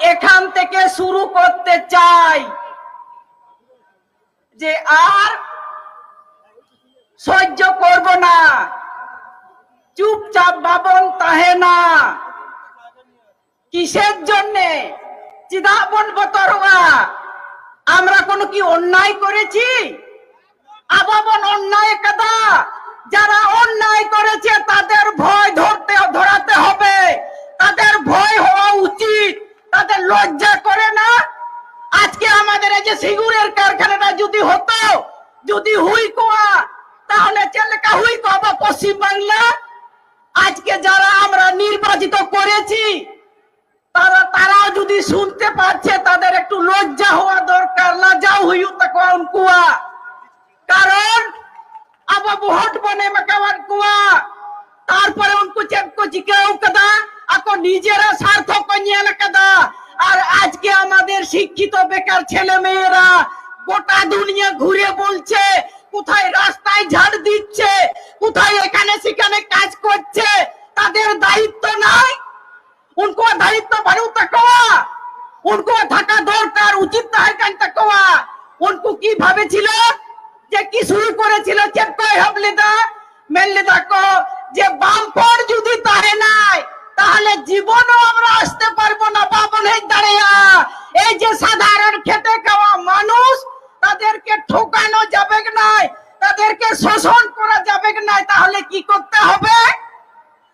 এখান থেকে শুরু করতে চাই যে আর সহ্য করব না। চুপচাপ বাবন তাহে না। কিসের জন্যে? চিদা বলব তরোয়া আমরা কোনো কি অন্যায় করেছি? আবাবন অন্যায় কাদা যারা অন্যায় করেছে তাদের ভয় ধরতে ধরাতে হবে তাদের ভয় হওয়া উচিত তাদের লজ্জা করে না? আজকে আমাদের এই যে সিঙ্গুরের কারখানাটা যদি হতো, যদি হুই কোয়া, তাহলে চেলেকা হুই কোয়া পশ্চিম বাংলা? আজকে যারা আমরা নির্বাচিত করেছি, তারা, তারাও যদি শুনতে পাচ্ছে, তাদের একটু লজ্জা হওয়া দরকার লজ্জাও হইউ তাকে উনকুয়া কারণ আবার ভোট বনে মেকাওয়ান কুয়া, তারপরে উনকু চেক কো জিকেও কাদা, আকো নিজেরা স্বার্থ কো নিয়ে কাদা আর আজকে আমাদের শিক্ষিত বেকার ছেলে মেয়েরা গোটা দুনিয়া ঘুরে বলছে, কোথায় রাস্তায় ঝাড় দিচ্ছে, কোথায় এখানে সেখানে কাজ করছে, তাদের দায়িত্ব নাই। उनको दायित्व भरो तकवा उनको থাকা দরকার, উচিত তাই কান তকওয়া उनको কি ভাবে ছিল যে কি শুরু করেছিল চেপ কয় হাবলেদা মেললেদা কো শোষণ করা যাবে নাই, তাহলে কি করতে হবে?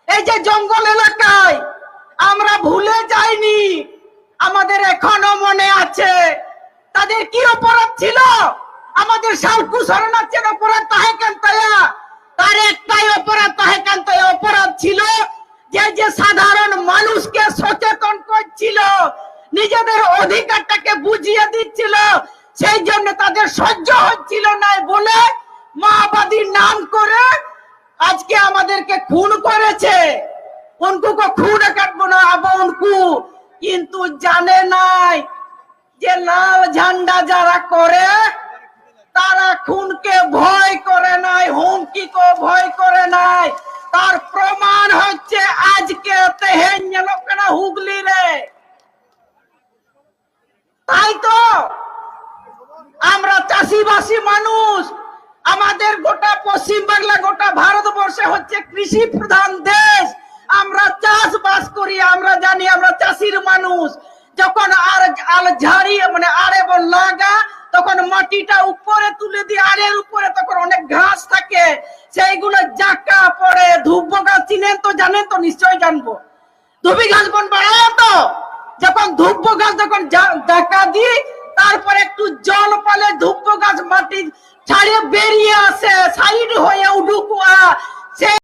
এই যে জঙ্গল এলাকায়, আমরা ভুলে যাইনি, আমাদের এখনও মনে আছে। তাদের কি অপরাধ ছিল? আমাদের সালকু শরণার্থীর অপরাধ তাহে কেন তায়া তার একটাই অপরাধ তাহে কেন তায়া অপরাধ ছিল যে যে সাধারণ মানুষকে সচেতন করছিল, নিজেদের অধিকারটাকে বুঝিয়ে দিচ্ছিল, সেই জন্য তাদের সহ্য হচ্ছিল না বলে মাওবাদীর নাম করে আজকে আমাদেরকে খুন করেছে। উনকু কো খুন কাটবো না, আব উনকু কিন্তু জানে নাই যে লাল ঝান্ডা যারা করে, তারা খুনকে ভয় করে নাই হুমকি কো ভয় করে নাই। তার প্রমাণ হচ্ছে আজকে তেহেন না হুগলি রে। তাই তো আমরা চাষিবাসী মানুষ আমাদের গোটা পশ্চিম বাংলা, গোটা ভারতবর্ষে হচ্ছে কৃষি প্রধান দেশ। আমরা চাষবাস করি, আমরা জানি আমরা চাষির মানুষ। যখন আর আল ঝাড়ি মানে বন লাগা, তখন মাটিটা উপরে তুলে দিয়ে আড়ের উপরে তখন অনেক ঘাস থাকে। সেইগুলো জাকা পড়ে ধূপ গাছ চিনেন তো, জানেন তো, নিশ্চয়ই জানব। ধুবি ঘাস বন বাড়ায় তো? যখন ধূপ গাছ যখন জাকা দিই, তারপরে একটু জল পালে ধূপ গাছ মাটি সাইড হয়ে উডুকুয়া